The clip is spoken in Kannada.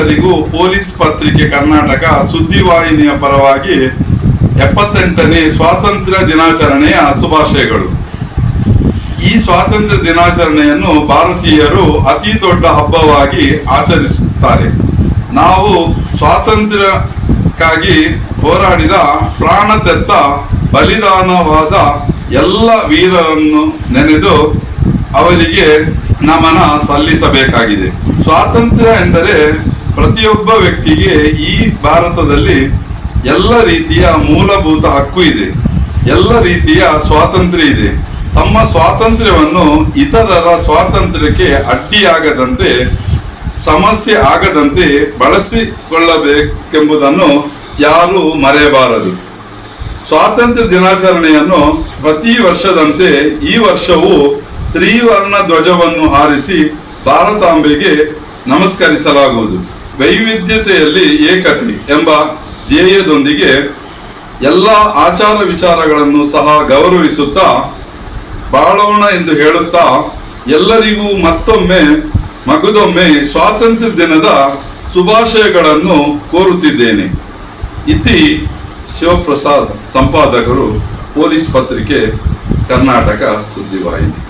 ತಮ್ಮೆಲ್ಲರಿಗೂ ಪೊಲೀಸ್ ಪತ್ರಿಕೆ ಕರ್ನಾಟಕ ಸುದ್ದಿವಾಹಿನಿಯ ಪರವಾಗಿ ಎಪ್ಪತ್ತೆಂಟನೇ ಸ್ವಾತಂತ್ರ್ಯ ದಿನಾಚರಣೆಯ ಶುಭಾಶಯಗಳು. ಈ ಸ್ವಾತಂತ್ರ್ಯ ದಿನಾಚರಣೆಯನ್ನು ಭಾರತೀಯರು ಅತಿ ದೊಡ್ಡ ಹಬ್ಬವಾಗಿ ಆಚರಿಸುತ್ತಾರೆ. ನಾವು ಸ್ವಾತಂತ್ರ್ಯಕ್ಕಾಗಿ ಹೋರಾಡಿದ ಪ್ರಾಣ ತೆತ್ತ ಬಲಿದಾನವಾದ ಎಲ್ಲ ವೀರರನ್ನು ನೆನೆದು ಅವರಿಗೆ ನಮನ ಸಲ್ಲಿಸಬೇಕಾಗಿದೆ. ಸ್ವಾತಂತ್ರ್ಯ ಎಂದರೆ ಪ್ರತಿಯೊಬ್ಬ ವ್ಯಕ್ತಿಗೆ ಈ ಭಾರತದಲ್ಲಿ ಎಲ್ಲ ರೀತಿಯ ಮೂಲಭೂತ ಹಕ್ಕು ಇದೆ. ಎಲ್ಲ ರೀತಿಯ ಸ್ವಾತಂತ್ರ್ಯ ಇದೆ. ತಮ್ಮ ಸ್ವಾತಂತ್ರ್ಯವನ್ನು ಇತರರ ಸ್ವಾತಂತ್ರ್ಯಕ್ಕೆ ಅಡ್ಡಿಯಾಗದಂತೆ, ಸಮಸ್ಯೆ ಆಗದಂತೆ ಬಳಸಿಕೊಳ್ಳಬೇಕೆಂಬುದನ್ನು ಯಾರೂ ಮರೆಯಬಾರದು. ಸ್ವಾತಂತ್ರ್ಯ ದಿನಾಚರಣೆಯನ್ನು ಪ್ರತಿ ವರ್ಷದಂತೆ ಈ ವರ್ಷವೂ ತ್ರಿವರ್ಣ ಧ್ವಜವನ್ನು ಹಾರಿಸಿ ಭಾರತಾಂಬೆಗೆ ನಮಸ್ಕರಿಸಲಾಗುವುದು. ವೈವಿಧ್ಯತೆಯಲ್ಲಿ ಏಕತೆ ಎಂಬ ಧ್ಯೇಯದೊಂದಿಗೆ ಎಲ್ಲ ಆಚಾರ ವಿಚಾರಗಳನ್ನು ಸಹ ಗೌರವಿಸುತ್ತಾ ಬಾಳೋಣ ಎಂದು ಹೇಳುತ್ತಾ ಎಲ್ಲರಿಗೂ ಮತ್ತೊಮ್ಮೆ, ಮಗದೊಮ್ಮೆ ಸ್ವಾತಂತ್ರ್ಯ ದಿನದ ಶುಭಾಶಯಗಳನ್ನು ಕೋರುತ್ತಿದ್ದೇನೆ. ಇತಿ ಶಿವಪ್ರಸಾದ್ ಸಂಪಾದಕರು, ಪೊಲೀಸ್ ಪತ್ರಿಕೆ, ಕರ್ನಾಟಕ ಸುದ್ದಿವಾಹಿನಿ.